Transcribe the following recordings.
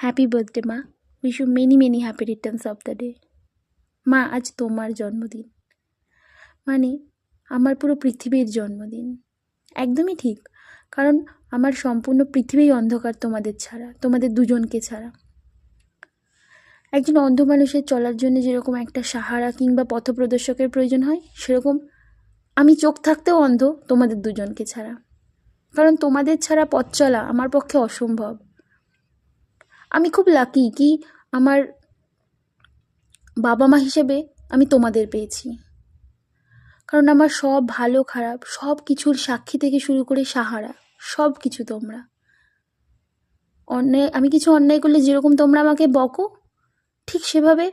Happy birthday মা wish you many many happy returns of the day মা আজ তোমার জন্মদিন। মানে আমার পুরো পৃথিবীর জন্মদিন। একদমই ঠিক। কারণ আমার সম্পূর্ণ পৃথিবীই অন্ধকার তোমাদের ছাড়া, তোমাদের দুজনকে ছাড়া। একজন অন্ধ মানুষের চলার জন্য যেরকম একটা সাহারা কিংবা পথপ্রদর্শকের প্রয়োজন হয়, সেরকম আমি চোখ থাকতেও অন্ধ তোমাদের দুজনকে ছাড়া। কারণ তোমাদের ছাড়া পথ চলা আমার পক্ষে অসম্ভব। আমি খুব লাকি কি আমার বাবা মা হিসেবে আমি তোমাদের পেয়েছি। কারণ আমার সব ভালো, খারাপ, সব কিছুর সাক্ষী থেকে শুরু করে সাহারা, সব কিছু তোমরা। অন্যায়, আমি কিছু অন্যায় করলে যেরকম তোমরা আমাকে বকো, ঠিক সেভাবে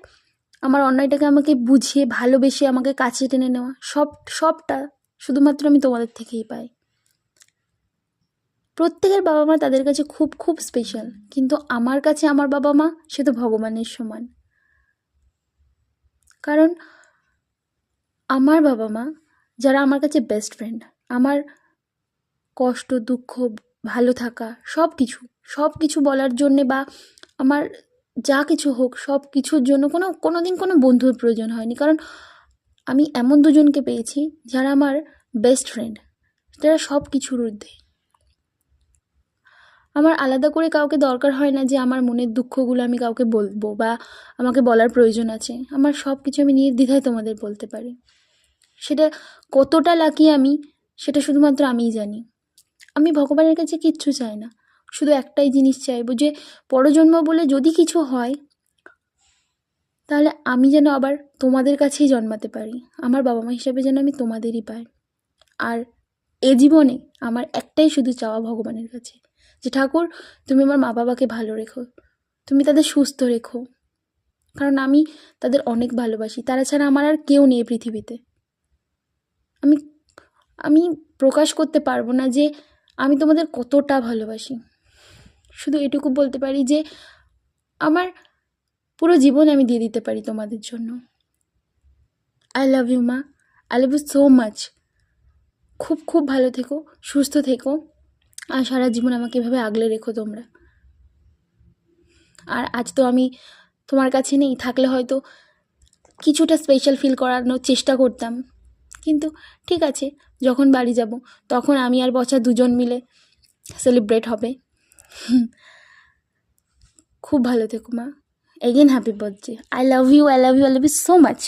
আমার অন্যায়টাকে আমাকে বুঝিয়ে, ভালোবেসে আমাকে কাছে টেনে নেওয়া, সব, সবটা শুধুমাত্র আমি তোমাদের থেকেই পাই। প্রত্যেকের বাবা মা তাদের কাছে খুব খুব স্পেশাল কিন্তু আমার কাছে আমার বাবা মা সে তো ভগবানের সমান। কারণ আমার বাবা মা যারা আমার কাছে বেস্ট ফ্রেন্ড আমার কষ্ট, দুঃখ, ভালো থাকা সব কিছু সব কিছু বলার জন্যে বা আমার যা কিছু হোক সব কিছুর জন্য কোনো কোনো দিন কোনো বন্ধুর প্রয়োজন হয়নি। কারণ আমি এমন দুজনকে পেয়েছি যারা আমার বেস্ট ফ্রেন্ড যারা সব কিছুর ঊর্ধ্বে। আমার আলাদা করে কাউকে দরকার হয় না যে আমার মনের দুঃখগুলো আমি কাউকে বলব বা আমাকে বলার প্রয়োজন আছে। আমার সব কিছু আমি নির্দ্বিধায় তোমাদের বলতে পারি। সেটা কতটা লাকি আমি, সেটা শুধুমাত্র আমিই জানি। আমি ভগবানের কাছে কিচ্ছু চাই না। শুধু একটাই জিনিস চাইব যে পরজন্ম বলে যদি কিছু হয়, তাহলে আমি যেন আবার তোমাদের কাছেই জন্মাতে পারি। আমার বাবা মা হিসাবে যেন আমি তোমাদেরই পাই। আর এ জীবনে আমার একটাই শুধু চাওয়া ভগবানের কাছে। যে, ঠাকুর, তুমি আমার মা বাবাকে ভালো রেখো। তুমি তাদের সুস্থ রেখো। কারণ আমি তাদের অনেক ভালোবাসি। তারা ছাড়া আমার আর কেউ নেই পৃথিবীতে। আমি আমি প্রকাশ করতে পারব না যে, আমি তোমাদের কতটা ভালোবাসি। শুধু এটুকু বলতে পারি যে, আমার পুরো জীবন আমি দিয়ে দিতে পারি তোমাদের জন্য। আই লাভ ইউ মা। I love you so much খুব খুব ভালো থেকো, সুস্থ থেকো। আর সারা জীবন আমাকে এভাবে আগলে রেখো তোমরা। আর আজ তো আমি তোমার কাছে নেই, থাকলে হয়তো কিছুটা স্পেশাল ফিল করানোর চেষ্টা করতাম। কিন্তু ঠিক আছে, যখন বাড়ি যাব, তখন আমি আর বচা দুজন মিলে সেলিব্রেট হবে। খুব ভালো থেকো মা। Again happy birthday I love you I love you I love you so much